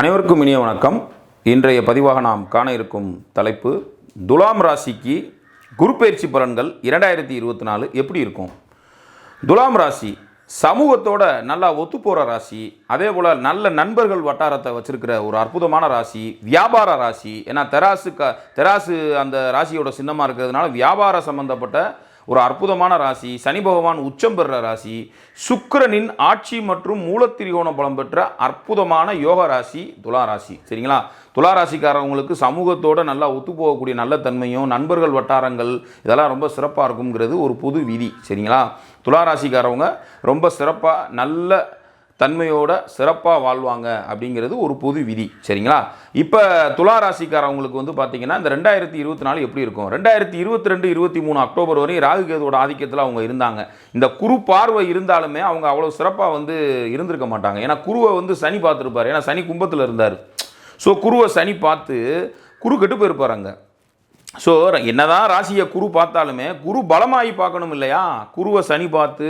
அனைவருக்கும் இனிய வணக்கம். இன்றைய பதிவாக நாம் காண இருக்கும் தலைப்பு துலாம் ராசிக்கு குரு பயிற்சி பலன்கள் இரண்டாயிரத்தி இருபத்தி நாலு எப்படி இருக்கும்? துலாம் ராசி சமூகத்தோட நல்லா ஒத்து போகிற ராசி அதே போல் நல்ல நண்பர்கள் வட்டாரத்தை வச்சிருக்கிற ஒரு அற்புதமான ராசி வியாபார ராசி. ஏன்னா தெராசு க தெராசு அந்த ராசியோட சின்னமாக இருக்கிறதுனால வியாபார சம்பந்தப்பட்ட ஒரு அற்புதமான ராசி சனி பகவான் உச்சம் பெற்ற ராசி சுக்கரனின் ஆட்சி மற்றும் மூலத்திரிகோண பலம் பெற்ற அற்புதமான யோக ராசி துலா ராசி. சரிங்களா? துலா ராசிக்காரவங்களுக்கு சமூகத்தோட நல்லா ஒத்து போகக்கூடிய நல்ல தன்மையும் நண்பர்கள் வட்டாரங்கள் இதெல்லாம் ரொம்ப சிறப்பாக இருக்குங்கிறது ஒரு புது விதி. சரிங்களா? துலா ராசிக்காரவங்க ரொம்ப சிறப்பாக நல்ல தன்மையோட சிறப்பாக வாழ்வாங்க அப்படிங்கிறது ஒரு பொது விதி சரிங்களா? இப்போ துலா ராசிக்காரவங்களுக்கு வந்து பார்த்தீங்கன்னா இந்த ரெண்டாயிரத்தி இருபத்தி நாலு எப்படி இருக்கும்? ரெண்டாயிரத்தி இருபத்தி ரெண்டு இருபத்தி மூணு அக்டோபர் வரையும் ராகுகேதுவோட ஆதிக்கத்தில் அவங்க இருந்தாங்க. இந்த குரு பார்வை இருந்தாலுமே அவங்க அவ்வளோ சிறப்பாக வந்து இருந்திருக்க மாட்டாங்க. ஏன்னா குருவை வந்து சனி பார்த்துருப்பார். ஏன்னா சனி கும்பத்தில் இருந்தார். ஸோ குருவை சனி பார்த்து குரு கெட்டு போயிருப்பார் அங்கே ஸோ என்னதான் ராசியை குரு பார்த்தாலுமே குரு பலமாகி பார்க்கணும் இல்லையா? குருவை சனி பார்த்து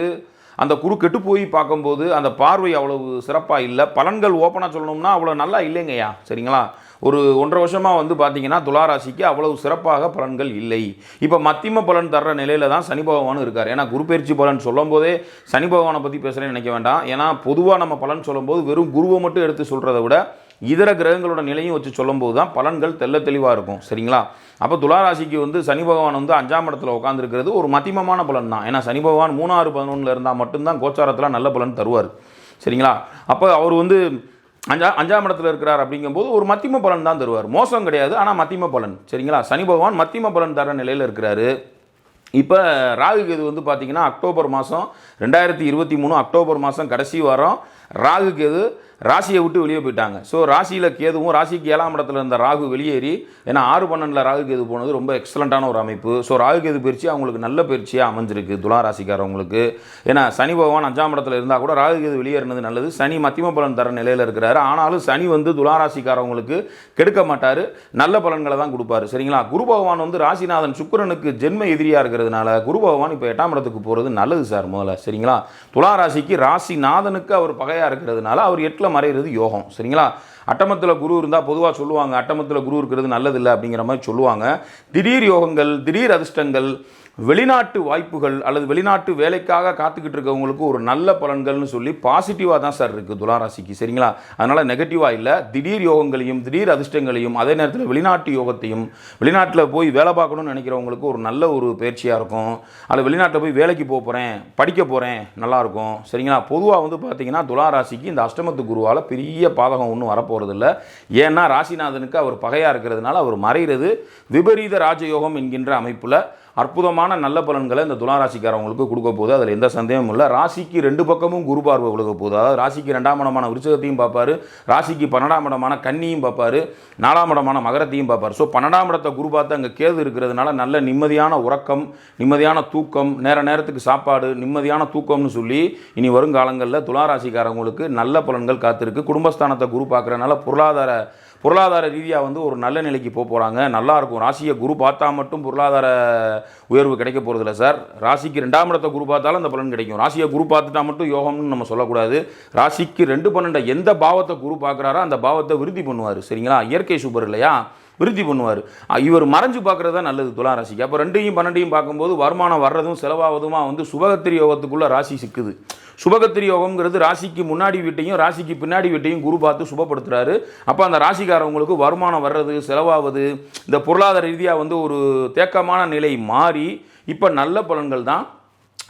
அந்த குரு கெட்டு போய் பார்க்கும்போது அந்த பார்வை அவ்வளவு சிறப்பாக இல்லை. பலன்கள் ஓப்பனாக சொல்லணும்னா அவ்வளோ நல்லா இல்லைங்கய்யா. சரிங்களா? ஒரு ஒன்றரை வருஷமாக வந்து பார்த்தீங்கன்னா துளாராசிக்கு அவ்வளவு சிறப்பாக பலன்கள் இல்லை. இப்போ மத்தியம பலன் தர்ற நிலையில தான் சனி பகவானும் இருக்கார். ஏன்னா குரு பயிற்சி பலன் சொல்லும் போதே சனி பகவானை பற்றி பேசுகிறேன்னு நினைக்க வேண்டாம். ஏன்னா பொதுவாக நம்ம பலன் சொல்லும்போது வெறும் குருவை மட்டும் எடுத்து சொல்கிறத விட இதர கிரகங்களோட நிலையும் வச்சு சொல்லும்போது தான் பலன்கள் தெள்ள தெளிவாக இருக்கும். சரிங்களா? அப்போ துளாராசிக்கு வந்து சனி பகவான் வந்து அஞ்சாம் இடத்துல உட்காந்துருக்கிறது ஒரு மத்தியமமான பலன் தான் ஏன்னா சனி பகவான் மூணாறு பதினொன்றில் இருந்தால் மட்டும்தான் கோச்சாரத்தில் நல்ல பலன் தருவார். சரிங்களா? அப்போ அவர் வந்து அஞ்சா அஞ்சாம் இடத்துல இருக்கிறார் அப்படிங்கும்போது ஒரு மத்தியம பலன் தான் தருவார். மோசம் கிடையாது ஆனால் மத்தியம பலன். சரிங்களா? சனி பகவான் மத்தியம பலன் தர நிலையில் இருக்கிறாரு. இப்போ ராகு கேது வந்து பார்த்திங்கன்னா அக்டோபர் மாதம் ரெண்டாயிரத்தி இருபத்தி மூணு அக்டோபர் மாதம் கடைசி வாரம். ராகு கேது ராசியை விட்டு வெளியே போயிட்டாங்க. ஸோ ராசியில் கேதுவும் ராசிக்கு ஏழாம் இடத்துல இருந்த ராகு வெளியேறி ஏன்னா ஆறு பன்னெண்டில் ராகு கேது போனது ரொம்ப எக்ஸலண்ட்டான ஒரு அமைப்பு. ஸோ ராகு கேது பயிற்சி அவங்களுக்கு நல்ல பயிற்சியாக அமைஞ்சிருக்கு துலா ராசிக்காரவங்களுக்கு. ஏன்னா சனி பகவான் அஞ்சாம் இடத்துல இருந்தால் கூட ராகு கேது வெளியேறினது நல்லது. சனி மத்தியம பலன் தர நிலையில் இருக்கிறாரு. ஆனாலும் சனி வந்து துலா ராசிக்காரவங்களுக்கு கெடுக்க மாட்டார். நல்ல பலன்களை தான் கொடுப்பாரு. சரிங்களா? குரு பகவான் வந்து ராசிநாதன் சுக்கிரனுக்கு ஜென்ம எதிரியாக இருக்கிறதுனால குரு பகவான் இப்போ எட்டாம் இடத்துக்கு போகிறது நல்லது சார் முதல்ல. சரிங்களா? துலா ராசிக்கு ராசிநாதனுக்கு அவர் பகையாக இருக்கிறதுனால அவர் எட்டு எட்டில் மறைகிறது யோகம் சரிங்களா? அட்டமத்தில் குரு இருந்தால் பொதுவாக சொல்லுவாங்க அட்டமத்தில் குரு இருக்கிறது நல்லதில்லை அப்படிங்கிற மாதிரி சொல்லுவாங்க. திடீர் யோகங்கள் திடீர் அதிர்ஷ்டங்கள் வெளிநாட்டு வாய்ப்புகள் அல்லது வெளிநாட்டு வேலைக்காக காத்துக்கிட்டு இருக்கவங்களுக்கு ஒரு நல்ல பலன்கள்னு சொல்லி பாசிட்டிவாக தான் சார் இருக்குது துளாராசிக்கு சரிங்களா? அதனால் நெகட்டிவாக இல்லை. திடீர் யோகங்களையும் திடீர் அதிர்ஷ்டங்களையும் அதே நேரத்தில் வெளிநாட்டு யோகத்தையும் வெளிநாட்டில் போய் வேலை பார்க்கணும்னு நினைக்கிறவங்களுக்கு ஒரு நல்ல ஒரு பயிற்சியாக இருக்கும். அல்லது வெளிநாட்டில் போய் வேலைக்கு போக போகிறேன் படிக்க போகிறேன் நல்லாயிருக்கும் சரிங்களா? பொதுவாக வந்து பார்த்திங்கன்னா துளாராசிக்கு இந்த அஷ்டமத்து குருவால் பெரிய பாதகம் ஒன்றும் வரப்போகிறதில்ல ஏன்னா ராசிநாதனுக்கு அவர் பகையாக இருக்கிறதுனால அவர் மறைகிறது விபரீத ராஜயோகம் என்கின்ற அமைப்பில். அற்புதமான நல்ல பலன்களை இந்த துளாராசிக்காரவங்களுக்கு கொடுக்க போகுது. அதில் எந்த சந்தேகமும் இல்லை. ராசிக்கு ரெண்டு பக்கமும் குரு பார்வை விழுக போகுது. அதாவது ராசிக்கு ரெண்டாம் இடமான விருச்சகத்தையும் பார்ப்பாரு. ராசிக்கு பன்னெண்டாம் இடமான கன்னியும் பார்ப்பாரு. நாலாம் இடமான மகரத்தையும் பார்ப்பார். ஸோ பன்னெண்டாம் இடத்தை குரு பார்த்து அங்கே கேது இருக்கிறதுனால நல்ல நிம்மதியான உறக்கம் நிம்மதியான தூக்கம் நேர நேரத்துக்கு சாப்பாடு நிம்மதியான தூக்கம்னு சொல்லி இனி வருங்காலங்களில் துளாராசிக்காரவங்களுக்கு நல்ல பலன்கள் காத்திருக்கு. குடும்பஸ்தானத்தை குரு பார்க்குறதுனால பொருளாதார பொருளாதார ரீதியாக வந்து ஒரு நல்ல நிலைக்கு போக போகிறாங்க நல்லா இருக்கும். ராசியை குரு பார்த்தா மட்டும் பொருளாதார உயர்வு கிடைக்க போகிறதில்ல சார். ராசிக்கு ரெண்டாம் இடத்த குரு பார்த்தாலும் அந்த பலன் கிடைக்கும். ராசியை குரு பார்த்துட்டா மட்டும் யோகம்னு நம்ம சொல்லக்கூடாது. ராசிக்கு ரெண்டு பன்னெண்டை எந்த பாவத்தை குரு பார்க்குறாரோ அந்த பாவத்தை விருத்தி பண்ணுவார். சரிங்களா? இயற்கை சூப்பர் இல்லையா? விருத்தி பண்ணுவார். இவர் மறைஞ்சு பார்க்குறது தான் நல்லது துலா ராசிக்கு. அப்போ ரெண்டையும் பன்னெண்டையும் பார்க்கும்போது வருமானம் வர்றதும் செலவாவதுமா வந்து சுபகத்திரி யோகத்துக்குள்ளே ராசி சிக்குது. சுபகத்திரி யோகம்ங்கிறது ராசிக்கு முன்னாடி வீட்டையும் ராசிக்கு பின்னாடி வீட்டையும் குரு பார்த்து சுபப்படுத்துகிறாரு அப்போ அந்த ராசிக்காரவங்களுக்கு வருமானம் வர்றது செலவாவது இந்த பொருளாதார ரீதியாக வந்து ஒரு தேக்கமான நிலை மாறி இப்போ நல்ல பலன்கள் தான்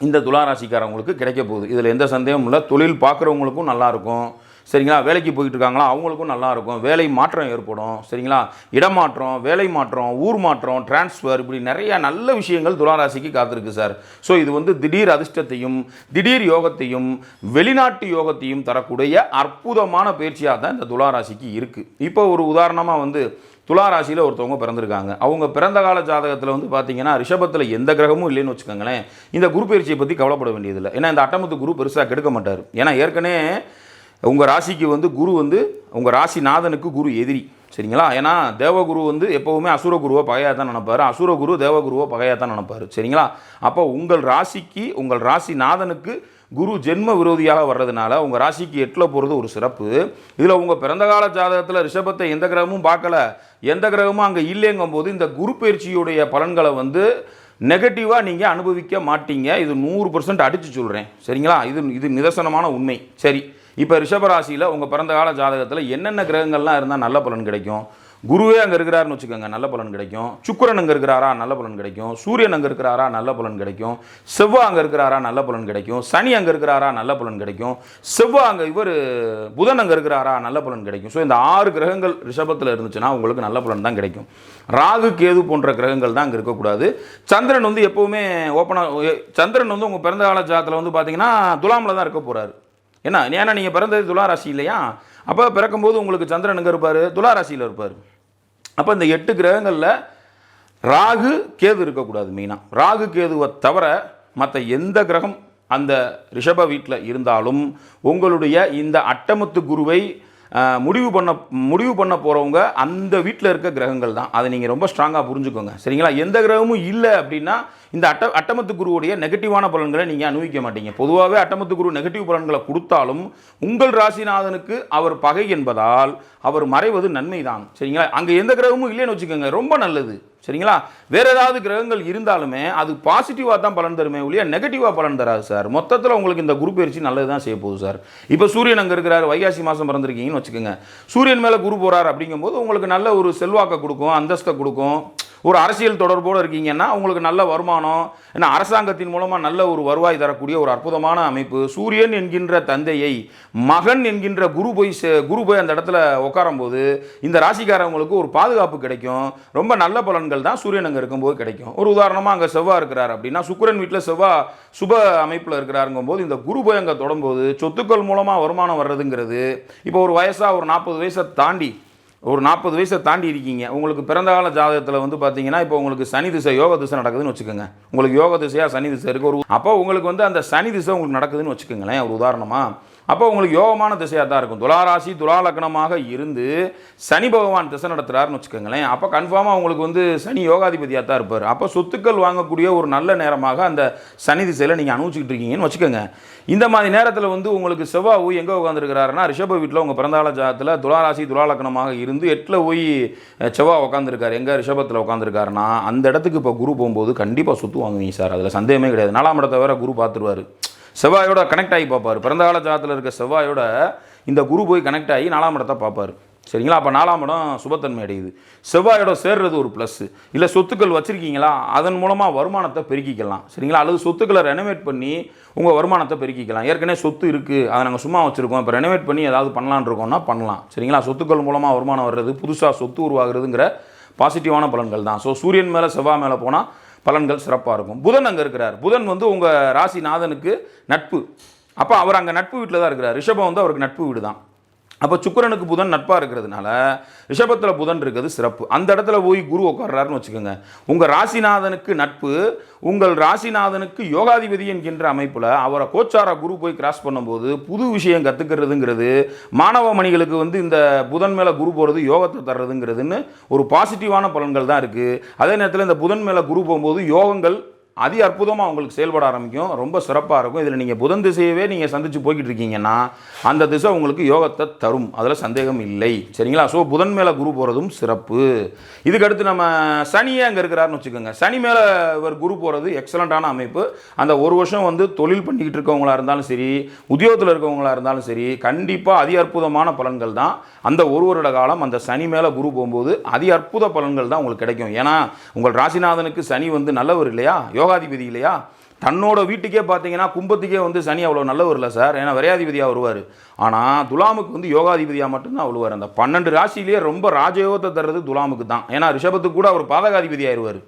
இந்த துளாராசிக்காரவங்களுக்கு கிடைக்க போகுது. இதில் எந்த சந்தேகமும் இல்லை. தொழில் பார்க்குறவங்களுக்கும் நல்லாயிருக்கும் சரிங்களா? வேலைக்கு போயிட்டு இருக்காங்களா அவங்களுக்கும் நல்லாயிருக்கும். வேலை மாற்றம் ஏற்படும். சரிங்களா? இடமாற்றம் வேலை மாற்றம் ஊர் மாற்றம் டிரான்ஸ்ஃபர் இப்படி நிறைய நல்ல விஷயங்கள் துளாராசிக்கு காத்திருக்கு சார். ஸோ இது வந்து திடீர் அதிர்ஷ்டத்தையும் திடீர் யோகத்தையும் வெளிநாட்டு யோகத்தையும் தரக்கூடிய அற்புதமான பயிற்சியாக தான் இந்த துளாராசிக்கு இருக்குது இப்போ ஒரு உதாரணமாக வந்து துலா ராசியில் ஒருத்தவங்க பிறந்திருக்காங்க. அவங்க பிறந்த கால ஜாதகத்தில் வந்து பார்த்தீங்கன்னா ரிஷபத்தில் எந்த கிரகமும் இல்லைன்னு வச்சுக்கோங்களேன். இந்த குரு பயிற்சியை பற்றி கவலைப்பட வேண்டியதில்லை. ஏன்னா இந்த அட்டமத்து குரு பெருசாக கெடுக்க மாட்டார். ஏன்னா ஏற்கனவே உங்கள் ராசிக்கு வந்து குரு வந்து உங்கள் ராசி நாதனுக்கு குரு எதிரி. சரிங்களா? ஏன்னா தேவகுரு வந்து எப்போவுமே அசுரகுருவை பகையாக தான் நினைப்பார். அசுரகுரு தேவகுருவை பகையாக தான் நினைப்பார். சரிங்களா? அப்போ உங்கள் ராசிக்கு உங்கள் ராசி நாதனுக்கு குரு ஜென்ம விரோதியாக வர்றதுனால உங்கள் ராசிக்கு எட்டில் போகிறது ஒரு சிறப்பு. இதில் உங்கள் பிறந்த கால ஜாதகத்தில் ரிஷபத்தை எந்த கிரகமும் பார்க்கல. எந்த கிரகமும் அங்கே இல்லைங்கும் போது இந்த குரு பயிற்சியுடைய பலன்களை வந்து நெகட்டிவாக நீங்கள் அனுபவிக்க மாட்டீங்க. இது நூறு பர்சன்ட் அடித்து சொல்கிறேன் சரிங்களா? இது இது நிதர்சனமான உண்மை. சரி. இப்போ ரிஷபராசியில் உங்கள் பிறந்த கால ஜாதகத்தில் என்னென்ன கிரகங்கள்லாம் இருந்தால் நல்ல பலன் கிடைக்கும்? குருவே அங்கே இருக்கிறாருன்னு வச்சுக்கோங்க நல்ல பலன் கிடைக்கும். சுக்கிரன் அங்கே இருக்கிறாரா? நல்ல பலன் கிடைக்கும். சூரியன் அங்கே இருக்கிறாரா? நல்ல பலன் கிடைக்கும். செவ்வாய் அங்கே இருக்கிறாரா? நல்ல பலன் கிடைக்கும். சனி அங்கே இருக்கிறாரா? நல்ல பலன் கிடைக்கும். செவ்வாய் அங்கே இவர் புதன் அங்கே இருக்கிறாரா? நல்ல பலன் கிடைக்கும். ஸோ இந்த ஆறு கிரகங்கள் ரிஷபத்தில் இருந்துச்சுன்னா உங்களுக்கு நல்ல பலன் தான் கிடைக்கும். ராகு கேது போன்ற கிரகங்கள் தான் அங்கே இருக்கக்கூடாது. சந்திரன் வந்து எப்போவுமே ஓப்பனாக சந்திரன் வந்து உங்கள் பிறந்த கால ஜாதத்தில் வந்து பார்த்தீங்கன்னா துலாமில் தான் இருக்க போகிறாரு என்ன ஏன்னா நீங்கள் பிறந்தது துளாராசி இல்லையா? அப்போ பிறக்கும்போது உங்களுக்கு சந்திரன் எங்கே இருப்பார்? துளாராசியில் இருப்பார். அப்போ இந்த எட்டு கிரகங்களில் ராகு கேது இருக்கக்கூடாது மெயினாக ராகு கேதுவை தவிர மற்ற எந்த கிரகம் அந்த ரிஷப வீட்டில் இருந்தாலும் உங்களுடைய இந்த அட்டமத்து குருவை முடிவு பண்ண முடிவு பண்ண போகிறவங்க அந்த வீட்டில் இருக்க கிரகங்கள் தான். அதை நீங்கள் ரொம்ப ஸ்ட்ராங்காக புரிஞ்சுக்கோங்க. சரிங்களா? எந்த கிரகமும் இல்லை அப்படின்னா இந்த அட்ட அட்டமத்து குருவுடைய நெகட்டிவான பலன்களை நீங்கள் அனுபவிக்க மாட்டீங்க. பொதுவாகவே அட்டமத்து குரு நெகட்டிவ் பலன்களை கொடுத்தாலும் உங்கள் ராசிநாதனுக்கு அவர் பகை என்பதால் அவர் மறைவது நன்மை தான் சரிங்களா? அங்கே எந்த கிரகமும் இல்லைன்னு வச்சுக்கோங்க ரொம்ப நல்லது. சரிங்களா? வேறு ஏதாவது கிரகங்கள் இருந்தாலுமே அது பாசிட்டிவாக தான் பலன் தருமே ஒழிய நெகட்டிவாக பலன் தராது சார். மொத்தத்தில் உங்களுக்கு இந்த குரு பயிற்சி நல்லது தான் செய்ய போகுது சார். இப்போ சூரியன் அங்கே இருக்கிறார் வைகாசி மாதம் பிறந்திருக்கீங்கன்னு வச்சுக்கோங்க. சூரியன் மேலே குரு போகிறார் அப்படிங்கும்போது உங்களுக்கு நல்ல ஒரு செல்வாக்கை கொடுக்கும் அந்தஸ்தை கொடுக்கும். ஒரு அரசியல் தொடர்போடு இருக்கீங்கன்னா உங்களுக்கு நல்ல வருமானம் ஏன்னா அரசாங்கத்தின் மூலமாக நல்ல ஒரு வருவாய் தரக்கூடிய ஒரு அற்புதமான அமைப்பு. சூரியன் என்கின்ற தந்தையை மகன் என்கின்ற குரு போய் சே- குரு போய் அந்த இடத்துல உட்காரும்போது இந்த ராசிக்காரவங்களுக்கு ஒரு பாதுகாப்பு கிடைக்கும். ரொம்ப நல்ல பலன்கள் தான் சூரியன் அங்கே இருக்கும்போது கிடைக்கும். ஒரு உதாரணமாக அங்கே செவ்வாய் இருக்கிறார் அப்படின்னா சுக்கிரன் வீட்டில் செவ்வாய் சுப அமைப்பில் இருக்கிறாருங்கும் போது இந்த குரு போய் அங்கே தொடரும்போது சொத்துக்கள் மூலமாக வருமானம் வர்றதுங்கிறது இப்போ ஒரு வயசாக ஒரு நாற்பது வயசை தாண்டி ஒரு நாற்பது வயசை தாண்டி இருக்கீங்க. உங்களுக்கு பிறந்த கால ஜாதகத்தில் வந்து பார்த்தீங்கன்னா இப்போ உங்களுக்கு சனி திசை யோக திசை நடக்குதுன்னு வச்சுக்கோங்க. உங்களுக்கு யோக திசையாக சனி திசை இருக்குது ஒரு அப்போ உங்களுக்கு வந்து அந்த சனி திசை உங்களுக்கு நடக்குதுன்னு வச்சுக்கோங்களேன் ஒரு உதாரணமாக அப்போ உங்களுக்கு யோகமான திசையாக தான் இருக்கும். துளாராசி துலாலக்கணமாக இருந்து சனி பகவான் திசை நடத்துகிறாருன்னு வச்சுக்கோங்களேன். அப்போ கன்ஃபார்மாக உங்களுக்கு வந்து சனி யோகாதிபதியாக தான் இருப்பார். அப்போ சொத்துக்கள் வாங்கக்கூடிய ஒரு நல்ல நேரமாக அந்த சனி திசையில் நீங்கள் அனுபவிச்சுக்கிட்டு இருக்கீங்கன்னு வச்சுக்கோங்க. இந்த மாதிரி நேரத்தில் வந்து உங்களுக்கு செவ்வாய் ஊய் எங்கே உட்காந்துருக்கிறாருன்னா ரிஷப வீட்டில் உங்கள் பிறந்தாள ஜாதத்தில் துளாராசி துலாலக்கணமாக இருந்து எட்டில் போய் செவ்வாய் உட்காந்துருக்காரு எங்கே ரிஷபத்தில் உட்காந்துருக்காருன்னா அந்த இடத்துக்கு இப்போ குரு போகும்போது கண்டிப்பாக சொத்து வாங்குவீங்க சார். அதில் சந்தேகமே கிடையாது. நாலாம் இடத்த வேற குரு பார்த்துருவாரு. செவ்வாயோட கனெக்ட் ஆகி பார்ப்பார். பிறந்த கால ஜாதத்தில் இருக்க செவ்வாயோட இந்த குரு போய் கனெக்ட் ஆகி நாலாம் இடத்தை பார்ப்பார். சரிங்களா? அப்போ நாலாம் இடம் சுபத்தன்மை அடையுது. செவ்வாயோட சேர்றது ஒரு ப்ளஸ்ஸு இல்லை சொத்துக்கள் வச்சுருக்கீங்களா? அதன் மூலமாக வருமானத்தை பெருக்கிக்கலாம். சரிங்களா? அல்லது சொத்துக்களை ரெனோவேட் பண்ணி உங்கள் வருமானத்தை பெருக்கிக்கலாம். ஏற்கனவே சொத்து இருக்குது அதை நாங்கள் சும்மா வச்சுருக்கோம். இப்போ ரெனோவேட் பண்ணி ஏதாவது பண்ணலான்னு இருக்கோம்னா பண்ணலாம். சரிங்களா? சொத்துக்கள் மூலமாக வருமானம் வர்றது புதுசாக சொத்து உருவாகிறதுங்கிற பாசிட்டிவான பலன்கள் தான். ஸோ சூரியன் மேலே செவ்வாய் மேலே போனால் பலன்கள் சிறப்பாக இருக்கும். புதன் அங்கே இருக்கிறார். புதன் வந்து உங்கள் ராசிநாதனுக்கு நட்பு. அப்போ அவர் அங்கே நட்பு வீட்டில் தான் இருக்கிறார். ரிஷபம் வந்து அவருக்கு நட்பு வீடு தான் அப்போ சுக்கிரனுக்கு புதன் நட்பாக இருக்கிறதுனால ரிஷபத்தில் புதன் இருக்கிறது சிறப்பு. அந்த இடத்துல போய் குரு உட்கார்றாருன்னு வச்சுக்கோங்க. உங்கள் ராசிநாதனுக்கு நட்பு உங்கள் ராசிநாதனுக்கு யோகாதிபதி என்கின்ற அமைப்பில் அவரை கோச்சாரா குரு போய் கிராஸ் பண்ணும்போது புது விஷயம் கற்றுக்கிறதுங்கிறது மாணவ மணிகளுக்கு வந்து இந்த புதன் மேலே குரு போகிறது யோகத்தை தர்றதுங்கிறதுன்னு ஒரு பாசிட்டிவான பலன்கள் தான் இருக்குது அதே நேரத்தில் இந்த புதன் மேலே குரு போகும்போது யோகங்கள் அதி அற்புதமாக உங்களுக்கு செயல்பட ஆரம்பிக்கும். ரொம்ப சிறப்பாக இருக்கும். இதில் நீங்கள் புதன் திசையவே நீங்கள் சந்தித்து போய்கிட்டு இருக்கீங்கன்னா அந்த திசை உங்களுக்கு யோகத்தை தரும். அதில் சந்தேகம் இல்லை. சரிங்களா? ஸோ புதன் மேலே குரு போகிறதும் சிறப்பு. இதுக்கடுத்து நம்ம சனியே அங்கே இருக்கிறாருன்னு வச்சுக்கோங்க. சனி மேலே இவர் குரு போகிறது எக்ஸலண்ட்டான அமைப்பு. அந்த ஒரு வருஷம் வந்து தொழில் பண்ணிக்கிட்டு இருக்கவங்களா இருந்தாலும் சரி உத்தியோகத்தில் இருக்கவங்களா இருந்தாலும் சரி கண்டிப்பாக அதி அற்புதமான பலன்கள் தான். அந்த ஒரு வருட காலம் அந்த சனி மேலே குரு போகும்போது அதி அற்புத பலன்கள் தான் உங்களுக்கு கிடைக்கும். ஏன்னா உங்கள் ராசிநாதனுக்கு சனி வந்து நல்லவர் இல்லையா? யோகாதிபதி இல்லையா? தன்னோட வீட்டுக்கே பார்த்தீங்கன்னா கும்பத்துக்கே வந்து சனி அவ்வளோ நல்லவர் இல்லை சார். ஏன்னா விரையாதிபதியாக வருவார். ஆனால் துலாமுக்கு வந்து யோகாதிபதியாக மட்டும்தான் வருவார். அந்த பன்னெண்டு ராசியிலேயே ரொம்ப ராஜயோகத்தை தர்றது துலாமுக்கு தான். ஏன்னா ரிஷபத்துக்கு கூட அவர் பாதகாதிபதி ஆயிடுவார்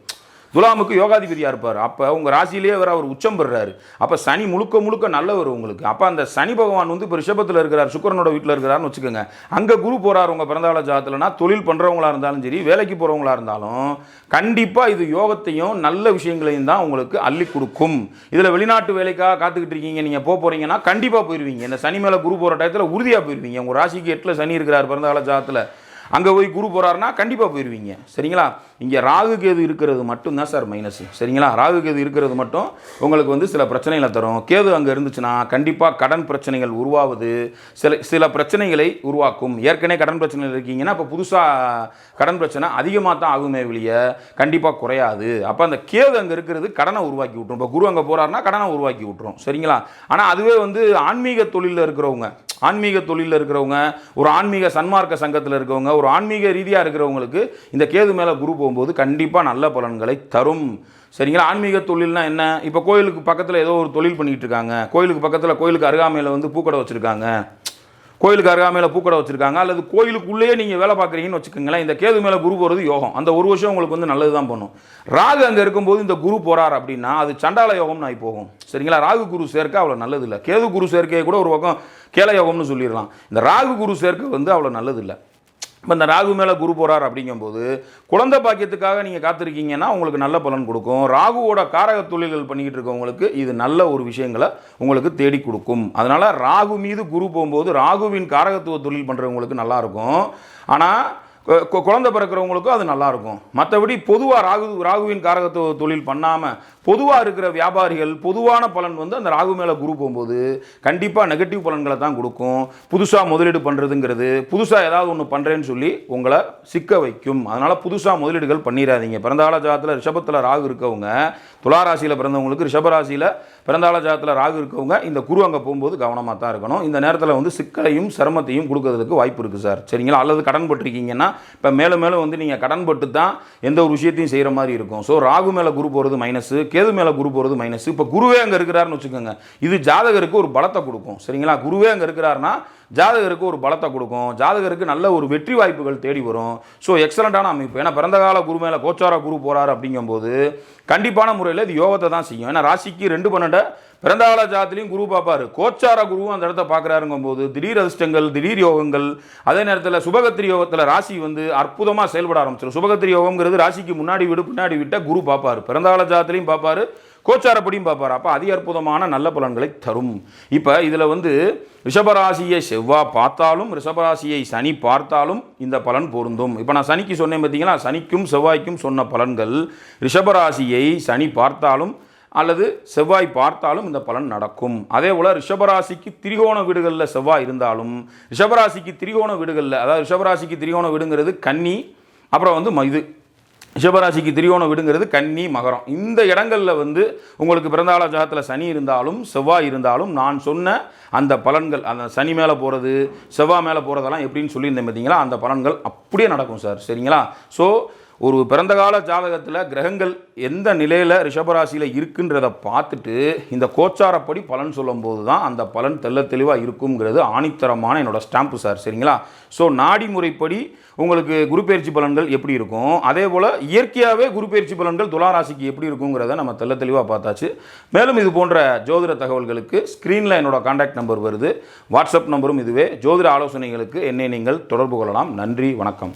துலாமுக்கு யோகாதிபதியாக இருப்பார். அப்போ உங்கள் ராசியிலேயே அவர் அவர் உச்சம் பெறுறாரு. அப்போ சனி முழுக்க முழுக்க நல்லவர் உங்களுக்கு. அப்போ அந்த சனி பகவான் வந்து இப்போ ரிஷபத்தில் இருக்கிறார் சுக்கரனோட வீட்டில் இருக்கிறாருன்னு வச்சுக்கோங்க. அங்கே குரு போகிறார் உங்கள் பிறந்தகால ஜாதத்துலனா தொழில் பண்ணுறவங்களா இருந்தாலும் சரி வேலைக்கு போகிறவங்களா இருந்தாலும் கண்டிப்பாக இது யோகத்தையும் நல்ல விஷயங்களையும் தான் உங்களுக்கு அள்ளி கொடுக்கும். இதில் வெளிநாட்டு வேலைக்காக காத்துக்கிட்டு இருக்கீங்க நீங்கள் போக போகிறீங்கன்னா கண்டிப்பாக போயிடுவீங்க இந்த சனி மேலே குரு போகிற டயத்தில் உறுதியாக போயிடுவீங்க உங்கள் ராசிக்கு எட்டில் சனி இருக்கிறார் பிறந்தகால ஜாதத்தில் அங்கே போய் குரு போகிறாருன்னா கண்டிப்பாக போயிடுவீங்க சரிங்களா? இங்கே ராகு கேது இருக்கிறது மட்டும்தான் சார் மைனஸ் சரிங்களா? ராகு கேது இருக்கிறது மட்டும் உங்களுக்கு வந்து சில பிரச்சனைகளை தரும். கேது அங்கே இருந்துச்சுன்னா கண்டிப்பாக கடன் பிரச்சனைகள் உருவாகுது சில சில பிரச்சனைகளை உருவாக்கும். ஏற்கனவே கடன் பிரச்சனைகள் இருக்கீங்கன்னா இப்போ புதுசாக கடன் பிரச்சனை அதிகமாக தான் ஆகுமே வெளிய. கண்டிப்பாக குறையாது. அப்போ அந்த கேது அங்கே இருக்கிறது கடனை உருவாக்கி விட்டுரும். இப்போ குரு அங்கே போகிறாருன்னா கடனை உருவாக்கி விட்டுரும். சரிங்களா? ஆனால் அதுவே வந்து ஆன்மீக தொழிலில் இருக்கிறவங்க ஆன்மீக தொழிலில் இருக்கிறவங்க ஒரு ஆன்மீக சன்மார்க்க சங்கத்தில் இருக்கிறவங்க ஒரு ஆன்மீக ரீதியாக இருக்கிறவங்களுக்கு இந்த கேது மேலே குரு போகும்போது கண்டிப்பாக நல்ல பலன்களை தரும். சரிங்களா? ஆன்மீக தொழில்னா என்ன? இப்போ கோயிலுக்கு பக்கத்தில் ஏதோ ஒரு தொழில் பண்ணிகிட்டு இருக்காங்க. கோயிலுக்கு பக்கத்தில் கோயிலுக்கு அருகாமையில் வந்து பூக்கடை வச்சுருக்காங்க. கோயிலுக்கு அருகாமையில் பூக்கடை வச்சுருக்காங்க. அல்லது கோயிலுக்குள்ளேயே நீங்கள் வேலை பார்க்குறீங்கன்னு வச்சுக்கோங்களேன் இந்த கேது மேலே குரு போகிறது யோகம். அந்த ஒரு வருஷம் உங்களுக்கு வந்து நல்லது தான் பண்ணும். ராகு அங்கே இருக்கும்போது இந்த குரு போகிறார் அப்படின்னா அது சண்டால யோகம்னு ஆகி போகும். சரிங்களா? ராகு குரு சேர்க்க அவ்வளோ நல்லது இல்லை கேது குரு சேர்க்கையை கூட ஒரு பக்கம் கேல யோகம்னு சொல்லிடலாம். இந்த ராகு குரு சேர்க்கை வந்து அவ்வளோ நல்லது இல்லை இப்போ இந்த ராகு மேலே குரு போகிறார் அப்படிங்கும்போது குழந்தை பாக்கியத்துக்காக நீங்கள் காத்திருக்கீங்கன்னா உங்களுக்கு நல்ல பலன் கொடுக்கும். ராகுவோட காரக தொழில்கள் பண்ணிக்கிட்டு இருக்கவங்களுக்கு இது நல்ல ஒரு விஷயங்களை உங்களுக்கு தேடி கொடுக்கும். அதனால் ராகு மீது குரு போகும்போது ராகுவின் காரகத்துவ தொழில் பண்ணுறவங்களுக்கு நல்லாயிருக்கும் ஆனால் குழந்தை பிறக்கிறவங்களுக்கும் அது நல்லாயிருக்கும் மற்றபடி பொதுவாக ராகு ராகுவின் காரகத்துவ தொழில் பண்ணாமல் பொதுவாக இருக்கிற வியாபாரிகள் பொதுவான பலன் வந்து அந்த ராகு மேலே குரு போகும்போது கண்டிப்பாக நெகட்டிவ் பலன்களை தான் கொடுக்கும். புதுசாக முதலீடு பண்ணுறதுங்கிறது புதுசாக ஏதாவது ஒன்று பண்ணுறேன்னு சொல்லி உங்களை சிக்க வைக்கும். அதனால் புதுசாக முதலீடுகள் பண்ணிடாதீங்க பிறந்தாள ஜாதத்தில் ரிஷபத்தில் ராகு இருக்கவங்க துளாராசியில் பிறந்தவங்களுக்கு ரிஷபராசியில் பிறந்தாள ஜாதத்தில் ராகு இருக்கவங்க இந்த குரு அங்கே போகும்போது கவனமாக தான் இருக்கணும். இந்த நேரத்தில் வந்து சிக்கலையும் சிரமத்தையும் கொடுக்கறதுக்கு வாய்ப்பு இருக்குது சார். சரிங்களா? அல்லது கடன் பட்டிருக்கீங்கன்னா இப்போ மேலும் மேலும் வந்து நீங்கள் கடன் பட்டு தான் எந்த ஒரு விஷயத்தையும் செய்கிற மாதிரி இருக்கும். ஸோ ராகு மேலே குரு போகிறது மைனஸு கேது மேலே குரு போகிறது மைனஸ் இப்போ குருவே அங்கே இருக்கிறாருன்னு வச்சுக்கோங்க. இது ஜாதகருக்கு ஒரு பலத்தை கொடுக்கும். சரிங்களா? குருவே அங்கே இருக்கிறாருன்னா ஜாதகருக்கு ஒரு பலத்தை கொடுக்கும். ஜாதகருக்கு நல்ல ஒரு வெற்றி வாய்ப்புகள் தேடி வரும். ஸோ எக்ஸலண்ட்டான அமைப்பு. ஏன்னா பிறந்த கால குரு மேலே கோச்சார குரு போகிறாரு அப்படிங்கும்போது கண்டிப்பான முறையில் இது யோகத்தை தான் செய்யும். ஏன்னா ராசிக்கு ரெண்டு பன்னெண்டை பிறந்தாள ஜாதத்திலையும் குரு பார்ப்பார். கோச்சார குருவும் அந்த இடத்த பார்க்குறாருங்கும்போது திடீர் அதிர்ஷ்டங்கள் திடீர் யோகங்கள் அதே நேரத்தில் சுபகத்திரி யோகத்தில் ராசி வந்து அற்புதமாக செயல்பட ஆரம்பிச்சிடும் சுபகத்திரி யோகங்கிறது ராசிக்கு முன்னாடி விடு பின்னாடி விட்ட குரு பார்ப்பார். பிறந்தாள ஜாதத்திலையும் பார்ப்பார் கோச்சாரப்படியும் பார்ப்பார். அப்போ அதி அற்புதமான நல்ல பலன்களை தரும். இப்போ இதில் வந்து ரிஷபராசியை செவ்வாய் பார்த்தாலும் ரிஷபராசியை சனி பார்த்தாலும் இந்த பலன் பொருந்தும். இப்போ நான் சனிக்கு சொன்னேன் பார்த்தீங்கன்னா சனிக்கும் செவ்வாய்க்கும் சொன்ன பலன்கள். ரிஷபராசியை சனி பார்த்தாலும் அல்லது செவ்வாய் பார்த்தாலும் இந்த பலன் நடக்கும். அதே போல் ரிஷபராசிக்கு திரிகோண வீடுகளில் செவ்வாய் இருந்தாலும் ரிஷபராசிக்கு திரிகோண வீடுகளில் அதாவது ரிஷபராசிக்கு திரிகோண வீடுங்கிறது கன்னி அப்புறம் வந்து ம- இது. ரிஷபராசிக்கு திரியோணம் விடுங்கிறது கன்னி மகரம். இந்த இடங்களில் வந்து உங்களுக்கு பிறந்தாள ஜாதத்தில் சனி இருந்தாலும் செவ்வாய் இருந்தாலும் நான் சொன்ன அந்த பலன்கள் அந்த சனி மேலே போகிறது செவ்வாய் மேலே போகிறதெல்லாம் எப்படின்னு சொல்லியிருந்தேன் பார்த்தீங்களா அந்த பலன்கள் அப்படியே நடக்கும் சார். சரிங்களா? ஸோ ஒரு பிறந்த கால ஜாதகத்தில் கிரகங்கள் எந்த நிலையில் ரிஷபராசியில் இருக்குன்றதை பார்த்துட்டு இந்த கோச்சாரப்படி பலன் சொல்லும்போது தான் அந்த பலன் தெல்ல தெளிவாக இருக்குங்கிறது ஆணித்தரமான என்னோடய ஸ்டாம்ப்பு சார் சரிங்களா? ஸோ நாடி முறைப்படி உங்களுக்கு குரு பயிற்சி பலன்கள் எப்படி இருக்கும்? அதே போல் இயற்கையாகவே குரு பயிற்சி பலன்கள் துளாராசிக்கு எப்படி இருக்குங்கிறத நம்ம தெள்ள தெளிவாக பார்த்தாச்சு. மேலும் இது போன்ற ஜோதிட தகவல்களுக்கு ஸ்க்ரீனில் என்னோட காண்டாக்ட் நம்பர் வருது. வாட்ஸ்அப் நம்பரும் இதுவே. ஜோதிட ஆலோசனைகளுக்கு என்னை நீங்கள் தொடர்பு கொள்ளலாம். நன்றி வணக்கம்.